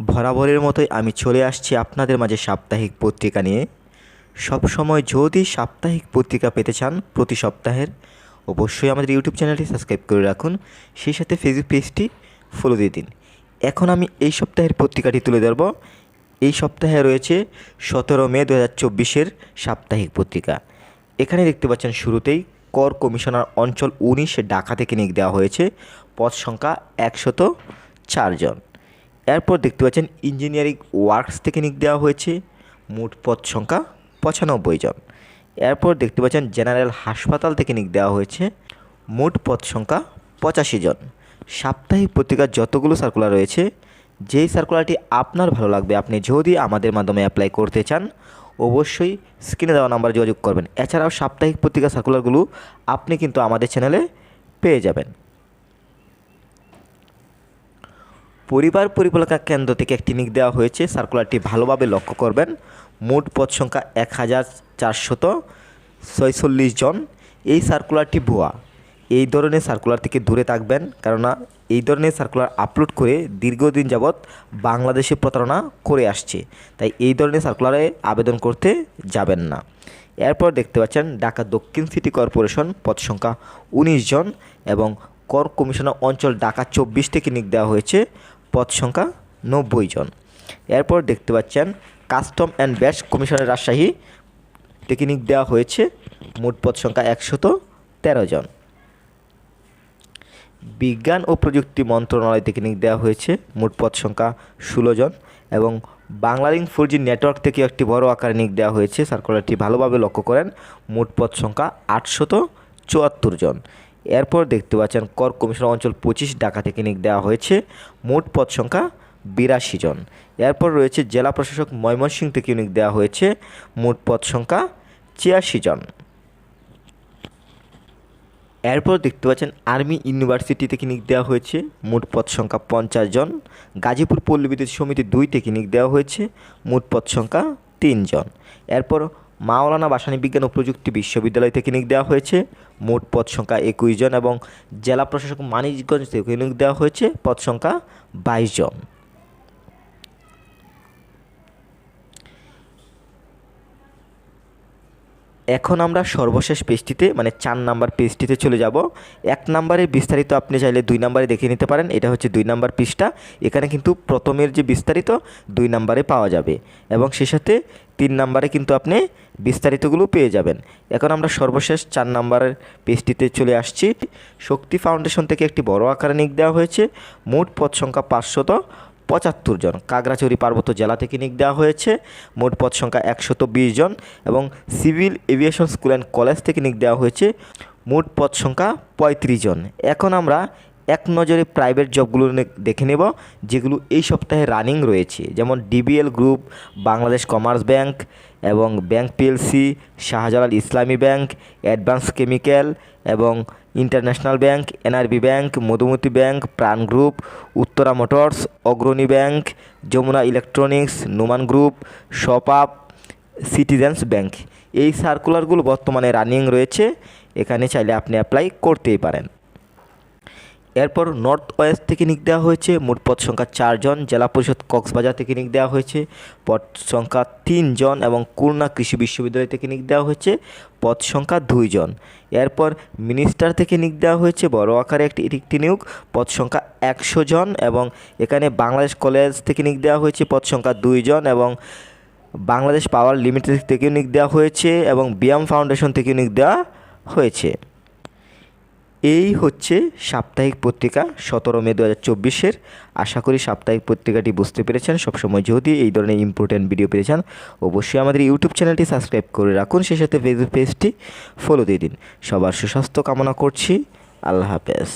বরাবরের মতোই আমি চলে আসছি আপনাদের মাঝে সাপ্তাহিক পত্রিকা নিয়ে। সব সময় যদি সাপ্তাহিক পত্রিকা পেতে চান প্রতি সপ্তাহের, অবশ্যই আমাদের ইউটিউব চ্যানেলটি সাবস্ক্রাইব করে রাখুন। সেই সাথে ফেসবুক পেজটি ফলো দিয়ে দিন। এখন আমি এই সপ্তাহের পত্রিকাটি তুলে ধরব। এই সপ্তাহে রয়েছে সতেরো মে দু হাজার সাপ্তাহিক পত্রিকা। এখানে দেখতে পাচ্ছেন শুরুতেই কর কমিশনার অঞ্চল উনিশ ঢাকা থেকে নিয়োগ দেওয়া হয়েছে। পদ সংখ্যা একশত চারজন এরপর দেখতে পাচ্ছেন ইঞ্জিনিয়ারিং ওয়ার্কস থেকে নিয়োগ দেওয়া হয়েছে, মোট পদ সংখ্যা পঁচানব্বই জন। এরপর দেখতে পাচ্ছেন জেনারেল হাসপাতাল থেকে নিয়োগ দেওয়া হয়েছে, মোট পদ সংখ্যা পঁচাশি জন। সাপ্তাহিক পত্রিকার যতগুলো সার্কুলার রয়েছে, যেই সার্কুলারটি আপনার ভালো লাগবে, আপনি যদি আমাদের মাধ্যমে অ্যাপ্লাই করতে চান, অবশ্যই স্ক্রিনে দেওয়া নাম্বারে যোগাযোগ করবেন। এছাড়াও সাপ্তাহিক পত্রিকা সার্কুলারগুলো আপনি কিন্তু আমাদের চ্যানেলে পেয়ে যাবেন। পরিবার পরিকল্পনা কেন্দ্র থেকে একটি নিক দেওয়া হয়েছে। সার্কুলারটি ভালোভাবে লক্ষ্য করবেন। মোট পদ সংখ্যা এক হাজার চারশত ছয়চল্লিশ জন। এই সার্কুলারটি ভুয়া। এই ধরনের সার্কুলার থেকে দূরে থাকবেন। কেননা এই ধরনের সার্কুলার আপলোড করে দীর্ঘদিন যাবৎ বাংলাদেশে প্রতারণা করে আসছে। তাই এই ধরনের সার্কুলারে আবেদন করতে যাবেন না। এরপর দেখতে পাচ্ছেন, ঢাকা দক্ষিণ সিটি কর্পোরেশন পদ সংখ্যা উনিশ জন এবং কর কমিশনার অঞ্চল ঢাকা চব্বিশ থেকে নিয়োগ দেওয়া হয়েছে। পদ সংখ্যা নব্বই জন। এরপর দেখতে পাচ্ছেন, কাস্টম অ্যান্ড ব্যাস কমিশনের রাজশাহী নিয়োগ দেওয়া হয়েছে, মোট পদ সংখ্যা একশত তেরো জন। বিজ্ঞান ও প্রযুক্তি মন্ত্রণালয় নিয়োগ দেওয়া হয়েছে, মোট পদ সংখ্যা ষোলো জন এবং বাংলালিং ফোর জি নেটওয়ার্ক থেকে একটি বড় আকারে নিয়োগ দেওয়া হয়েছে সার্কুলারটি ভালোভাবে লক্ষ্য করেন, মোট পদ সংখ্যা আটশত চুয়াত্তর জন। এরপর দেখতে পাচ্ছেন কর কমিশনার অঞ্চল পঁচিশ, ঢাকা থেকে নিয়োগ দেওয়া হয়েছে মোট পদ সংখ্যা বিরাশি জন। এরপর রয়েছে জেলা প্রশাসক ময়মনসিংহ থেকে নিয়োগ দেওয়া হয়েছে মোট পদ সংখ্যা ছিয়াশি জন। এরপর দেখতে পাচ্ছেন আর্মি ইউনিভার্সিটি থেকে নিয়োগ দেওয়া হয়েছে মোট পদ সংখ্যা পঞ্চাশ জন। গাজীপুর পল্লী বিদ্যুৎ সমিতি দুই থেকে নিয়োগ দেওয়া হয়েছে মোট পদ সংখ্যা তিনজন এরপর মাওলানা বাসানী বিজ্ঞান ও প্রযুক্তি বিশ্ববিদ্যালয় থেকে নিয়োগ দেওয়া হয়েছে। মোট পদ সংখ্যা একুশ জন এবং জেলা প্রশাসক মানিকগঞ্জ থেকে নিয়োগ দেওয়া হয়েছে। পদ সংখ্যা বাইশ জন। এখন আমরা সর্বশেষ পেজটিতে মানে চার নাম্বার পেজটিতে চলে যাব। এক নাম্বারে বিস্তারিত আপনি চাইলে দুই নাম্বারে দেখে নিতে পারেন। এটা হচ্ছে দুই নাম্বার পৃষ্ঠা। এখানে কিন্তু প্রথমের যে বিস্তারিত, দুই নাম্বারে পাওয়া যাবে। এবং সে সাথে তিন নাম্বারে কিন্তু আপনি বিস্তারিতগুলো পেয়ে যাবেন। এখন আমরা সর্বশেষ চার নাম্বারের পেজটিতে চলে আসছি। শক্তি ফাউন্ডেশন থেকে একটি বড় আকারে নিক দেওয়া হয়েছে। মোট পদ সংখ্যা পাঁচশত পঁচাত্তর জন। কাগড়াছড়ি পার্বত্য জেলা থেকে নিয়োগ দেওয়া হয়েছে। মোট পদ সংখ্যা একশত বিশ জন এবং civil aviation school and college থেকে নিয়োগ দেওয়া হয়েছে। মোট পদ সংখ্যা পঁয়ত্রিশ জন। এখন আমরা এক নজরে প্রাইভেট জবগুলো দেখে নেব, যেগুলো এই সপ্তাহে রানিং রয়েছে। যেমন DBL group Bangladesh commerce bank এবং bank PLC Shahjalal Islami bank advance chemical এবং international bank NRB bank Madhumati bank Pran group Uttara motors Agrani bank Jamuna electronics Numan group ShopUp citizens bank এই সার্কুলারগুলো বর্তমানে running রয়েছে। এখানে চাইলে আপনি apply করতেই পারেন। এরপর নর্থ ওয়েস্ট থেকে নিক দেওয়া হয়েছে। মোট পদ সংখ্যা চারজন জেলা পরিষদ কক্সবাজার থেকে নিক দেওয়া হয়েছে। পদ সংখ্যা তিনজন এবং খুলনা কৃষি বিশ্ববিদ্যালয় থেকে নিক দেওয়া হয়েছে। পদ সংখ্যা দুইজন এরপর মিনিস্টার থেকে নিক দেওয়া হয়েছে। বড় আকারে একটি একটি নিয়োগ। পদ সংখ্যা একশো জন এবং এখানে বাংলাদেশ কলেজ থেকে নিক দেওয়া হয়েছে। পদ সংখ্যা দুইজন এবং বাংলাদেশ পাওয়ার লিমিটেড থেকে নিক দেওয়া হয়েছে এবং বিয়াম ফাউন্ডেশন থেকে নিক দেওয়া হয়েছে। এই হচ্ছে সাপ্তাহিক পত্রিকা সতেরো মে দু হাজার চব্বিশের। আশা করি সাপ্তাহিক পত্রিকাটি বুঝতে পেরেছেন। সবসময় যদি এই ধরনের ইম্পর্টেন্ট ভিডিও পেয়ে যান অবশ্যই আমাদের ইউটিউব চ্যানেলটি সাবস্ক্রাইব করে রাখুন। সেই সাথে ফেসবুক পেজটি ফলো দিয়ে দিন। সবার সুস্বাস্থ্য কামনা করছি। আল্লাহ হাফেজ।